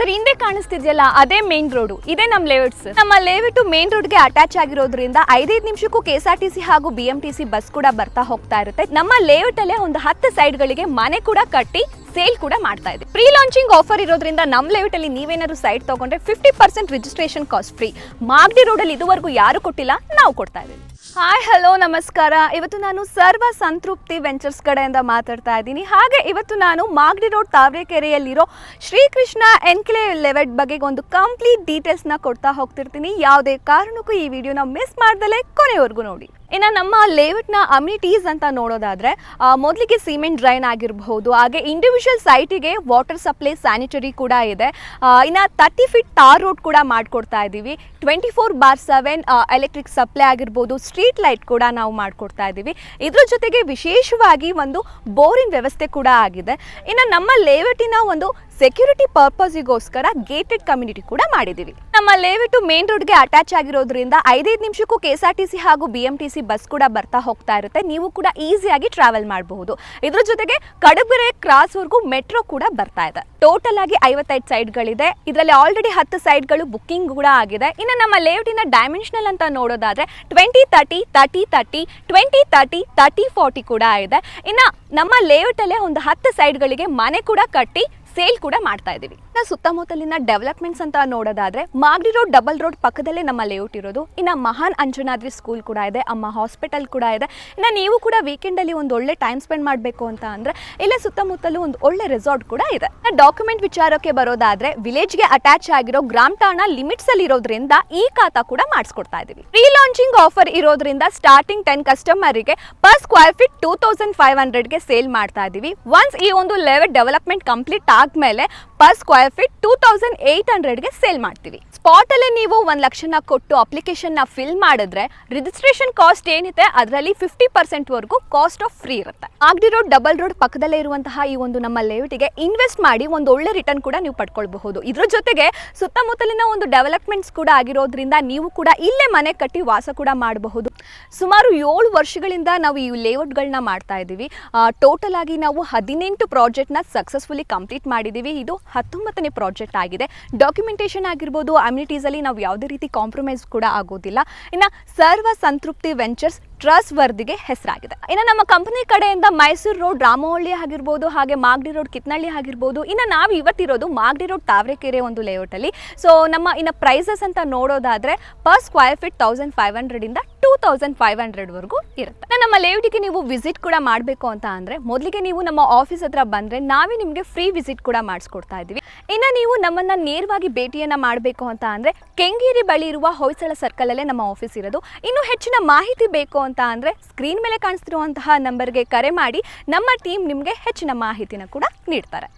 Sir ಹಿಂದೆ ಕಾಣಿಸ್ತಿದ್ಯಲ್ಲ, ಅದೇ main road ಇದೇ ನಮ್ಮ ಲೇಔಟ್ ಸರ್ ನಮ್ಮ ಲೇಔಟ್ ಮೇನ್ ರೋಡ್ಗೆ ಅಟ್ಯಾಚ್ ಆಗಿರೋದ್ರಿಂದ ಐದೈದು ನಿಮಿಷಕ್ಕೂ K S R T C ಹಾಗೂ B M T C bus ಕೂಡ ಬರ್ತಾ ಹೋಗ್ತಾ ಇರುತ್ತೆ. ನಮ್ಮ ಲೇಔಟ್ ಅಲ್ಲೇ ಒಂದು ಹತ್ತು ಸೈಡ್ಗಳಿಗೆ ಮನೆ ಕೂಡ ಕಟ್ಟಿ ಸೇಲ್ ಕೂಡ ಮಾಡ್ತಾ ಇದೆ ಪ್ರೀ ಲಾಂಚಿಂಗ್ ಆಫರ್ ಇರೋದ್ರಿಂದ ನಮ್ಮ ಲೇಔಟ್ ಅಲ್ಲಿ ನೀವೇನಾದ್ರು ಸೈಟ್ ತಗೊಂಡ್ರೆ fifty percent registration cost free Magadi ಅಲ್ಲಿ ಇದುವರೆಗೂ ಯಾರು ಕೊಟ್ಟಿಲ್ಲ, ನಾವು ಕೊಡ್ತಾ ಇದ್ದೀವಿ. ಹಾಯ್ ಹಲೋ ನಮಸ್ಕಾರ. ಇವತ್ತು ನಾನು ಸರ್ವ ಸಂತೃಪ್ತಿ ವೆಂಚರ್ಸ್ ಕಡೆಯಿಂದ ಮಾತಾಡ್ತಾ ಇದ್ದೀನಿ. ಹಾಗೆ ಇವತ್ತು ನಾನು ಮಾಗಡಿ ರೋಡ್ ತಾವರೆಕೆರೆಯಲ್ಲಿರೋ ಶ್ರೀಕೃಷ್ಣ ಎನ್ಕ್ಲೇ ಲೆವೆಟ್ ಬಗ್ಗೆ ಒಂದು ಕಂಪ್ಲೀಟ್ ಡೀಟೇಲ್ಸ್ನ ಕೊಡ್ತಾ ಹೋಗ್ತಿರ್ತೀನಿ. ಯಾವುದೇ ಕಾರಣಕ್ಕೂ ಈ ವಿಡಿಯೋನ ಮಿಸ್ ಮಾಡ್ದಲೇ ಕೊನೆವರೆಗೂ ನೋಡಿ. ಇನ್ನು ನಮ್ಮ ಲೇಔಟ್ನ ಅಮ್ಯುನಿಟೀಸ್ ಅಂತ ನೋಡೋದಾದರೆ ಮೊದಲಿಗೆ ಸಿಮೆಂಟ್ ಡ್ರೈನ್ ಆಗಿರಬಹುದು, ಹಾಗೆ ಇಂಡಿವಿಜುವಲ್ ಸೈಟಿಗೆ ವಾಟರ್ ಸಪ್ಲೈ ಸ್ಯಾನಿಟರಿ ಕೂಡ ಇದೆ. ಇನ್ನು ತರ್ಟಿ ಫೀಟ್ ಟಾರ್ ರೋಡ್ ಕೂಡ ಮಾಡಿಕೊಡ್ತಾ ಇದ್ದೀವಿ twenty four bar seven electric supply ಆಗಿರ್ಬೋದು ಸ್ಟ್ರೀಟ್ ಲೈಟ್ ಕೂಡ ನಾವು ಮಾಡಿಕೊಡ್ತಾ ಇದ್ದೀವಿ ಇದ್ರ ಜೊತೆಗೆ ವಿಶೇಷವಾಗಿ ಒಂದು ಬೋರಿನ ವ್ಯವಸ್ಥೆ ಕೂಡ ಆಗಿದೆ. ಇನ್ನು ನಮ್ಮ ಲೇಔಟಿನ ಒಂದು ಸೆಕ್ಯೂರಿಟಿ ಪರ್ಪಸ್ಗೋಸ್ಕರ ಗೇಟೆಡ್ ಕಮ್ಯುನಿಟಿ ಕೂಡ ಮಾಡಿದ್ದೀವಿ. ನಮ್ಮ ಲೇಔಟ್ ಮೇನ್ ರೋಡ್ಗೆ ಅಟ್ಯಾಚ್ ಆಗಿರೋದ್ರಿಂದ ಐದೈದು ನಿಮಿಷಕ್ಕೂ K S R T C ಹಾಗೂ B M T C bus ಕೂಡ ಬರ್ತಾ ಹೋಗ್ತಾ ಇರುತ್ತೆ. ನೀವು ಕೂಡ ಈಸಿಯಾಗಿ ಟ್ರಾವೆಲ್ ಮಾಡಬಹುದು. ಇದ್ರ ಜೊತೆಗೆ ಕಡಬೆರೆ ಕ್ರಾಸ್ವರೆಗೂ ಮೆಟ್ರೋ ಕೂಡ ಬರ್ತಾ ಇದೆ. ಟೋಟಲ್ ಆಗಿ ಐವತ್ತೈದು ಸೈಡ್ಗಳಿದೆ ಇದರಲ್ಲಿ ಆಲ್ರೆಡಿ ಹತ್ತು ಸೈಡ್ಗಳು ಬುಕ್ಕಿಂಗ್ ಕೂಡ ಆಗಿದೆ. ಇನ್ನು ನಮ್ಮ ಲೇಔಟಿನ ಡೈಮೆನ್ಷನಲ್ ಅಂತ ನೋಡೋದಾದ್ರೆ twenty thirty thirty thirty twenty thirty thirty forty ಕೂಡ ಇದೆ. ಇನ್ನು ನಮ್ಮ ಲೇಔಟಲ್ಲೇ ಒಂದು ಹತ್ತು ಸೈಡ್ಗಳಿಗೆ ಮನೆ ಕೂಡ ಕಟ್ಟಿ ಸೇಲ್ ಕೂಡ ಮಾಡ್ತಾ ಇದ್ದೀವಿ. ನಾವು ಸುತ್ತಮುತ್ತಲಿನ ಡೆವಲಪ್ಮೆಂಟ್ಸ್ ಅಂತ ನೋಡೋದಾದ್ರೆ, ಮಾಗಡಿ ರೋಡ್, ಡಬಲ್ ರೋಡ್ ಪಕ್ಕದಲ್ಲೇ ನಮ್ಮ ಲೇಔಟ್ ಇರೋದು. ಇನ್ನು ಮಹಾನ್ ಅಂಜನಾದ್ರಿ ಸ್ಕೂಲ್ ಕೂಡ ಇದೆ, ಅಮ್ಮ ಹಾಸ್ಪಿಟಲ್ ಕೂಡ ಇದೆ. ಇನ್ನು ನೀವು ಕೂಡ ವೀಕೆಂಡಲ್ಲಿ ಒಂದು ಒಳ್ಳೆ ಟೈಮ್ ಸ್ಪೆಂಡ್ ಮಾಡಬೇಕು ಅಂತ ಅಂದರೆ, ಇಲ್ಲ ಸುತ್ತಮುತ್ತಲೂ ಒಂದು ಒಳ್ಳೆ ರೆಸಾರ್ಟ್ ಕೂಡ ಇದೆ. ಡಾಕ್ಯುಮೆಂಟ್ ವಿಚಾರಕ್ಕೆ ಬರೋದಾದ್ರೆ ವಿಲೇಜ್ಗೆ ಅಟ್ಯಾಚ್ ಆಗಿರೋ ಗ್ರಾಮ್ ಠಾಣ ಲಿಮಿಟ್ಸ್ ಅಲ್ಲಿ ಇರೋದ್ರಿಂದ ಈ ಖಾತಾ ಕೂಡ ಮಾಡಿಸ್ಕೊಡ್ತಾ ಇದೀವಿ ರೀ ಲಾಂಚಿಂಗ್ ಆಫರ್ ಇರೋದ್ರಿಂದ starting ten ಕಸ್ಟಮರಿಗೆ per square feet two thousand five ಹಂಡ್ರೆಡ್ಗೆ sale ಮಾಡ್ತಾ ಇದ್ದೀವಿ. ಒನ್ಸ್ ಈ ಒಂದು level development complete per square feet two thousand eight ಹಂಡ್ರೆಡ್ಗೆ sale ಮಾಡ್ತೀವಿ. ಸ್ಪಾಟ್ ಅಲ್ಲೇ ನೀವು ಒಂದು ಲಕ್ಷನ ಕೊಟ್ಟು ಅಪ್ಲಿಕೇಶನ್ನ ಫಿಲ್ ಮಾಡಿದ್ರೆ ರಿಜಿಸ್ಟ್ರೇಷನ್ ಕಾಸ್ಟ್ ಏನಿದೆ ಅದರಲ್ಲಿ ಫಿಫ್ಟಿ ಪರ್ಸೆಂಟ್ ವರೆಗೂ ಕಾಸ್ಟ್ ಆಫ್ ಫ್ರೀ ಇರುತ್ತೆ. ಆಗ್ಡಿ ರೋಡ್ ಡಬಲ್ ರೋಡ್ ಪಕ್ಕದಲ್ಲೇ ಇರುವಂತಹ ಈ ಒಂದು ನಮ್ಮ ಲೇಔಟಿಗೆ ಇನ್ವೆಸ್ಟ್ ಮಾಡಿ ಒಂದು ಒಳ್ಳೆ ರಿಟರ್ನ್ ಕೂಡ ನೀವು ಪಡ್ಕೊಳ್ಬಹುದು. ಇದ್ರ ಜೊತೆಗೆ ಸುತ್ತಮುತ್ತಲಿನ ಒಂದು ಡೆವಲಪ್ಮೆಂಟ್ಸ್ ಕೂಡ ಆಗಿರೋದ್ರಿಂದ ನೀವು ಕೂಡ ಇಲ್ಲೇ ಮನೆ ಕಟ್ಟಿ ವಾಸ ಕೂಡ ಮಾಡಬಹುದು. ಸುಮಾರು ಏಳು ವರ್ಷಗಳಿಂದ ನಾವು ಈ ಲೇಔಟ್ಗಳನ್ನ ಮಾಡ್ತಾ ಇದ್ದೀವಿ. ಟೋಟಲ್ ಆಗಿ ನಾವು ಹದಿನೆಂಟು ಪ್ರಾಜೆಕ್ಟ್ನ ಸಕ್ಸಸ್ಫುಲಿ ಕಂಪ್ಲೀಟ್ ಮಾಡಿದ್ದೀವಿ. ಇದು ಹತ್ತೊಂಬತ್ತನೇ ಪ್ರಾಜೆಕ್ಟ್ ಆಗಿದೆ. ಡಾಕ್ಯುಮೆಂಟೇಷನ್ ಆಗಿರ್ಬೋದು ಅಮ್ಯುನಿಟೀಸಲ್ಲಿ ನಾವು ಯಾವುದೇ ರೀತಿ ಕಾಂಪ್ರಮೈಸ್ ಕೂಡ ಆಗೋದಿಲ್ಲ. ಇನ್ನು ಸರ್ವ ಸಂತೃಪ್ತಿ ವೆಂಚರ್ಸ್ ಟ್ರಸ್ಟ್ ವರ್ದಿಗೆ ಹೆಸರಾಗಿದೆ. ಇನ್ನು ನಮ್ಮ ಕಂಪನಿ ಕಡೆಯಿಂದ ಮೈಸೂರು ರೋಡ್ ರಾಮವಳ್ಳಿ ಆಗಿರ್ಬೋದು, ಹಾಗೆ ಮಾಗಡಿ ರೋಡ್ ಕಿತ್ನಳ್ಳಿ ಆಗಿರ್ಬೋದು, ಇನ್ನು ನಾವು ಇವತ್ತಿರೋದು ಮಾಗಡಿ ರೋಡ್ ತಾವರೆಕೆರೆ ಒಂದು ಲೇಔಟಲ್ಲಿ ಸೊ ನಮ್ಮ ಇನ್ನು ಪ್ರೈಸಸ್ ಅಂತ ನೋಡೋದಾದರೆ per square feet thousand five ಹಂಡ್ರೆಡಿಂದ two thousand five ಹಂಡ್ರೆಡ್ವರೆಗೂ ಇರುತ್ತೆ. ನಮ್ಮ ಲೇಔಟಿಗೆ ನೀವು ವಿಸಿಟ್ ಕೂಡ ಮಾಡಬೇಕು ಅಂತ ಅಂದರೆ ಮೊದಲಿಗೆ ನೀವು ನಮ್ಮ ಆಫೀಸ್ ಹತ್ರ ಬಂದರೆ ನಾವೇ ನಿಮಗೆ ಫ್ರೀ ವಿಸಿಟ್ ಕೂಡ ಮಾಡಿಸ್ಕೊಡ್ತಾ ಇದ್ದೀವಿ. ಇನ್ನು ನೀವು ನಮ್ಮನ್ನು ನೇರವಾಗಿ ಭೇಟಿಯನ್ನು ಮಾಡಬೇಕು ಅಂತ ಅಂದರೆ ಕೆಂಗೇರಿ ಬಳಿ ಇರುವ ಹೊಯ್ಸಳ ಸರ್ಕಲಲ್ಲೇ ನಮ್ಮ ಆಫೀಸ್ ಇರೋದು. ಇನ್ನು ಹೆಚ್ಚಿನ ಮಾಹಿತಿ ಬೇಕು ಅಂತ ಅಂದರೆ ಸ್ಕ್ರೀನ್ ಮೇಲೆ ಕಾಣಿಸ್ತಿರುವಂತಹ ನಂಬರ್ಗೆ ಕರೆ ಮಾಡಿ ನಮ್ಮ ಟೀಮ್ ನಿಮಗೆ ಹೆಚ್ಚಿನ ಮಾಹಿತಿನ ಕೂಡ ನೀಡ್ತಾರೆ.